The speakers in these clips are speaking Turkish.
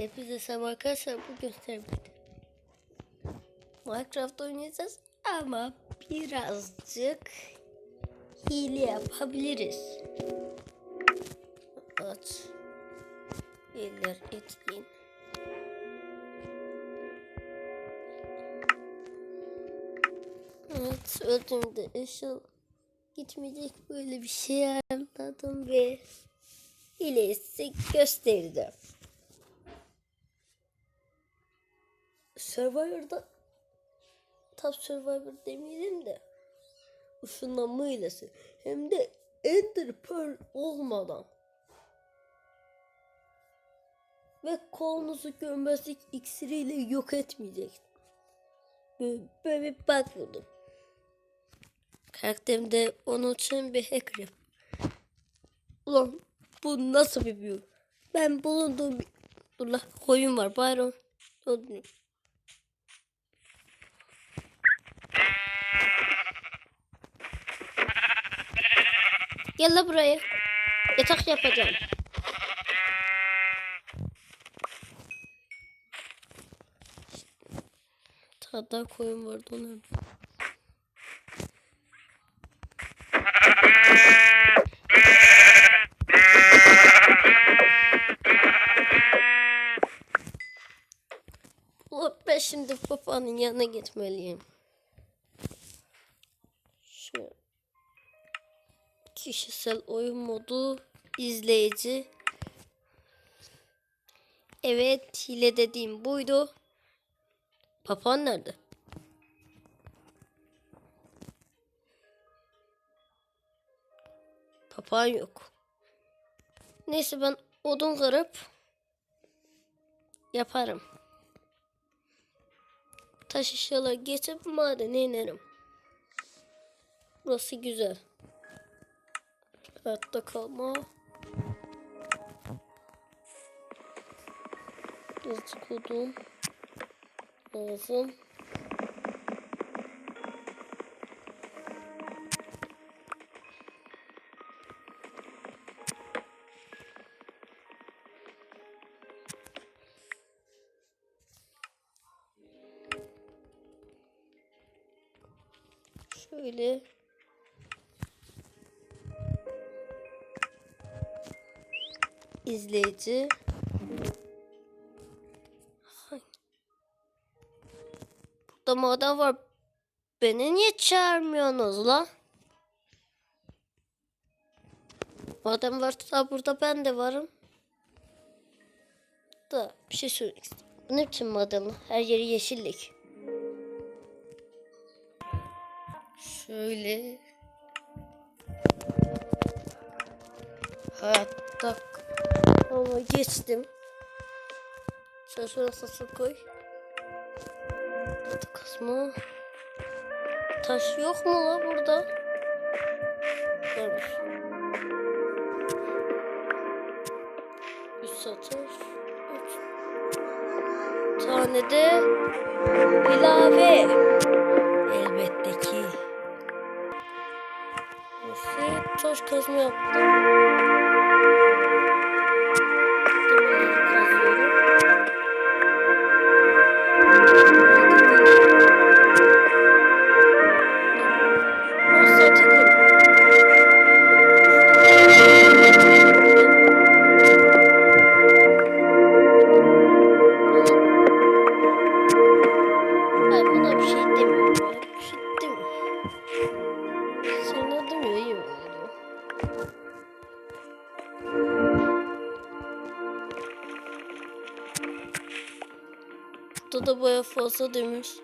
Hepinize selam arkadaşlar. Bugün sizlerle Minecraft oynayacağız ama birazcık hile yapabiliriz. Aç. Eller etkin. Evet öldüğümde ışıl gitmeyecek böyle bir şey anladım ve hilesi gösterdim. Survivor'da Top Survivor demeyelim de ışınlanma hilesi hem de Ender Pearl olmadan ve kolunuzu görmezlik iksiriyle yok etmeyecek. Böyle, bir bug buldum. Karakterimde onun için bir hacker yap. Ulan bu nasıl bir büyü? Ben bulunduğum bir... Dur la koyun var Byron. Öldüreyim. Gel la buraya. Yatak yapacağım. Hatta koyun vardı onu. Ulan Ben şimdi babanın yanına gitmeliyim. Kişisel oyun modu izleyici. Evet hile dediğim buydu. Papan nerede? Papağan yok. Neyse ben odun kırıp yaparım. Taş eşyalar geçip madene inerim. Burası güzel. Hayatta kalma. Birazcık odun lazım. Şöyle izleyici. Burada maden var. Beni niye çağırmıyorsunuz la? Madem varsa burada ben de varım. Da bir şey söylemek istiyorum. Bu ne biçim maden lan? Her yeri yeşillik. Şöyle. Hayatta ama geçtim. Şöyle şöyle sası koy. Hadi kasma. Taş yok mu la burada? Varmış. Üç satır. Üç. Tane de ilave. Elbette ki. Neyse taş kazma yaptım. Fazla demir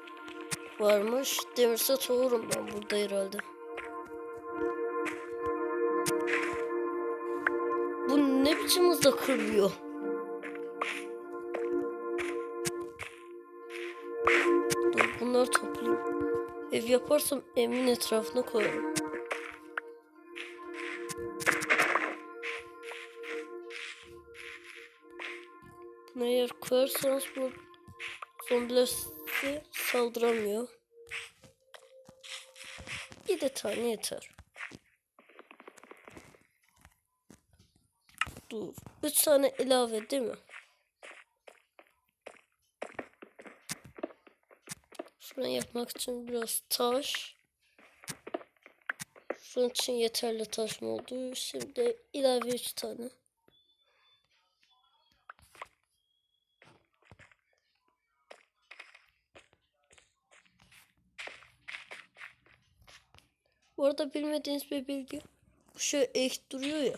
varmış. Demirse soğurum ben burada herhalde. Bu ne biçim hızla kırıyor? Dur bunları toplayayım. Ev yaparsam evimin etrafına koyarım. Bunu eğer koyarsanız bu zombiler ki saldıramıyor. Bir tane yeter. Dur. Üç tane ilave değil mi? Şunu yapmak için biraz taş. Şunun için yeterli taş mı oldu? Şimdi ilave üç tane. Bu arada bilmediğiniz bir bilgi. Bu şey eğik duruyor ya.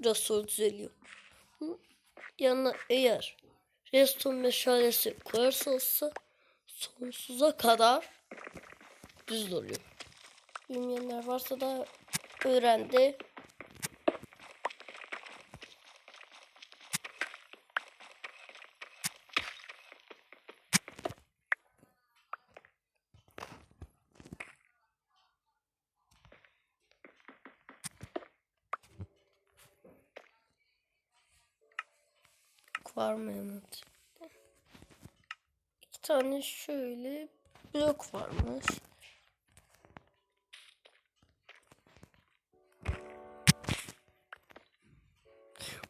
Biraz sonra düzeliyor. Yanına eğer redstone meşalesi koyarsanız sonsuza kadar düz oluyor. Bilmeyenler varsa da öğrendi. Var mı evet. İki tane şöyle blok varmış.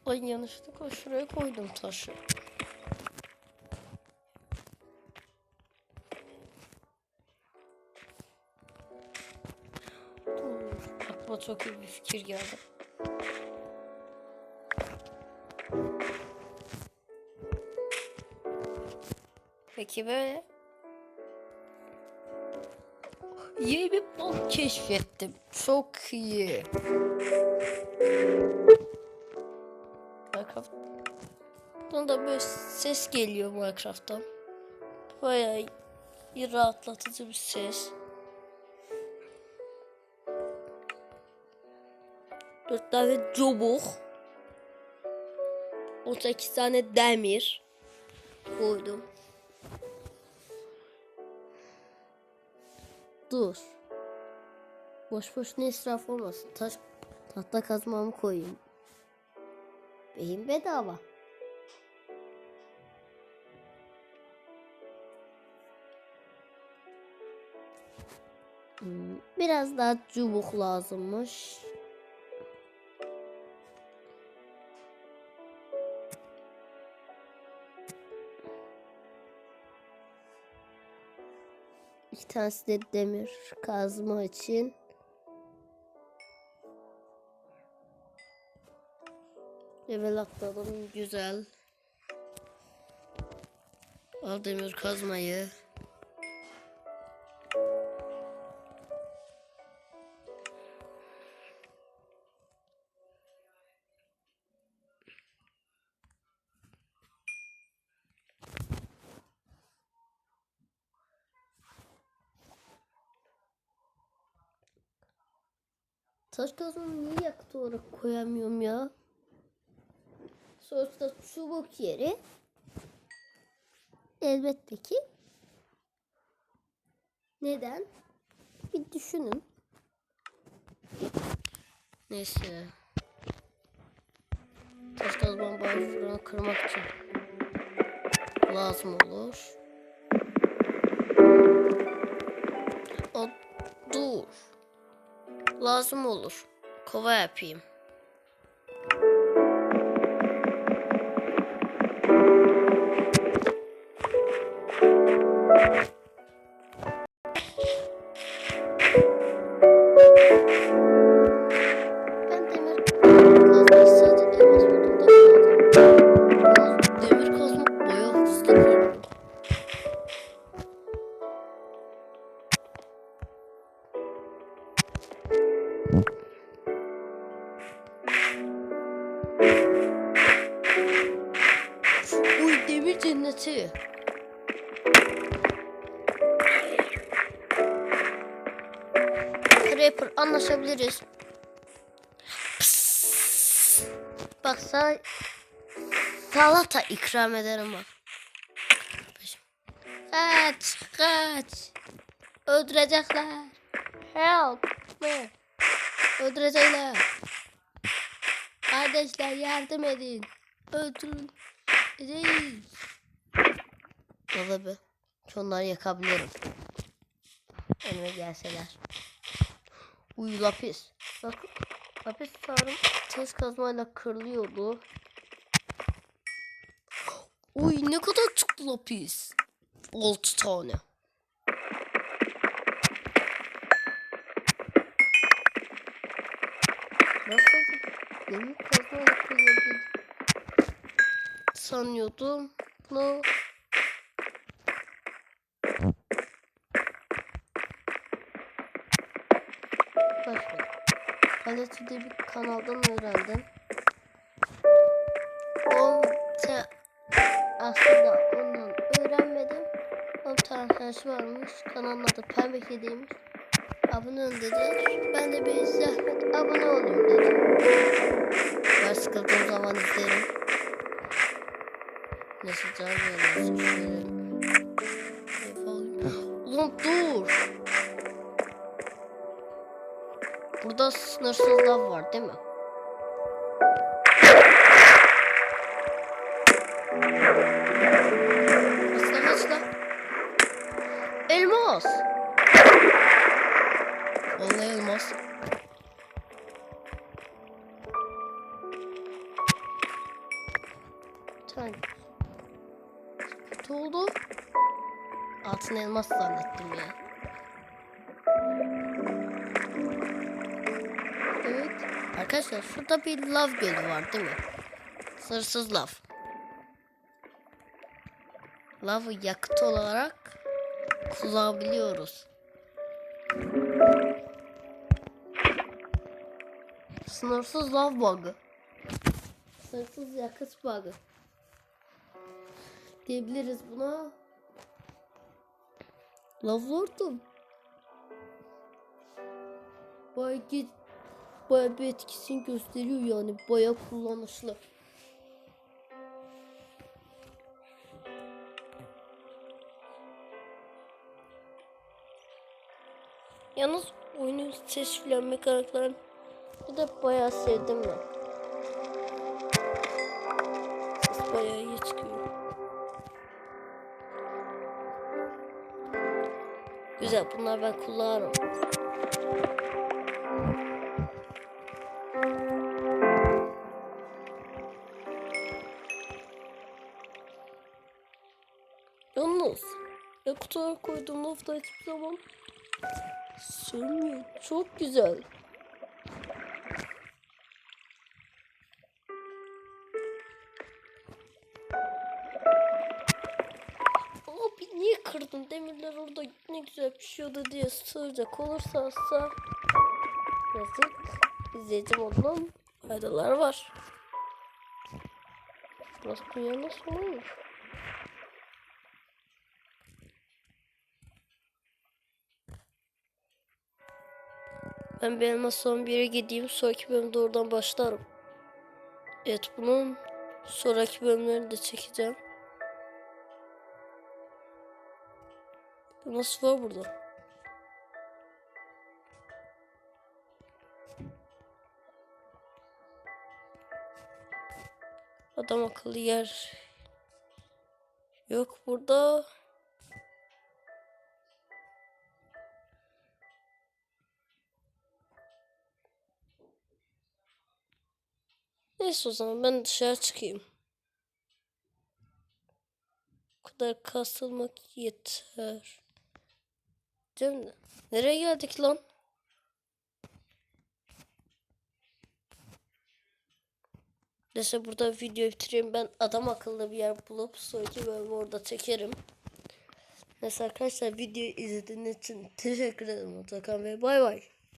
Ay yanlışlıkla şuraya koydum taşı. Dur, aklıma çok iyi bir fikir geldi. Peki böyle. Yeni bir blok keşfettim. Çok iyi. Minecraft'tan da böyle ses geliyor Minecraft'tan. Bayağı iyi rahatlatıcı bir ses. Dört tane çubuk. 18 tane demir koydum. Dur. Boş boşuna israf olmasın. Taş tahta kazmamı koyayım. Beyin bedava. Hmm, Biraz daha çubuk lazımmış. İki tanesi de demir kazma için. Level atladım güzel. Al demir kazmayı. Taş kazmanı niye yakıt olarak koyamıyorum ya? Sonuçta çubuk yeri. Elbette ki. Neden? Bir düşünün. Neyse. Taş kazman bari kırmak için lazım olur. Lazım olur. Kova yapayım. Demir cenneti. Creeper anlaşabiliriz. Sana salata ikram ederim bak. Kaç kaç. Öldürecekler. Help me. Öldürecekler. Kardeşler yardım edin. Öldürün. Değil. Valla. Onları yakabilirim. Önüme gelseler. Uy lapis. Bak lapis sarım tez kazmayla kırılıyordu. Uy ne kadar çıktı lapis. 6 tane. Nasıl demir kazmayla kırılabilir? Sanıyordum. No. Başka. Diye bir kanaldan öğrendim. O te, aslında ondan öğrenmedim. O bir varmış. Kanalın adı Pembe Kedi'ymiş. Abone ol dedi. Ben de bir zahmet abone olayım dedim. Ben sıkıldığım zaman izlerim. Neyse canım yanıyorsun şöyle. Yapalım. Ulan dur. Burada sınırsız lav Şurada bir lav gölü var değil mi? Sınırsız lav. Lavı yakıt olarak kullanabiliyoruz. Sınırsız lav bug'ı. Sınırsız yakıt bug'ı. Diyebiliriz buna. Lav Lord'um. Bayağı, ge- bayağı bir etkisini gösteriyor yani. Bayağı kullanışlı. Yalnız oyunun ses filan mekaniklerini bir de bayağı sevdim ben. Ses bayağı iyi çıkıyor. Güzel bunlar ben kullanırım. Yalnız ya kutuya koyduğum lafta hiçbir zaman sönmüyor. Çok güzel. Abi niye kırdın? Demirler orada ne güzel pişiyordu diye sığacak olursa asa yazık. İzleyicim olduğum faydalar var. Burası dünyanın sonuymuş. Ben bir elmas son bir gideyim. Sonraki bölümde oradan başlarım. Evet bunun sonraki bölümlerini de çekeceğim. Bu Nasıl var burada? Adam akıllı yer yok burada. Neyse o zaman ben dışarı çıkayım. Bu kadar kasılmak yeter. Değil mi? Nereye geldik lan? Neyse burada video bitireyim. Ben adam akıllı bir yer bulup sonraki bölümü orada çekerim. Neyse arkadaşlar videoyu izlediğiniz için teşekkür ederim. Mutlaka ve bay bay.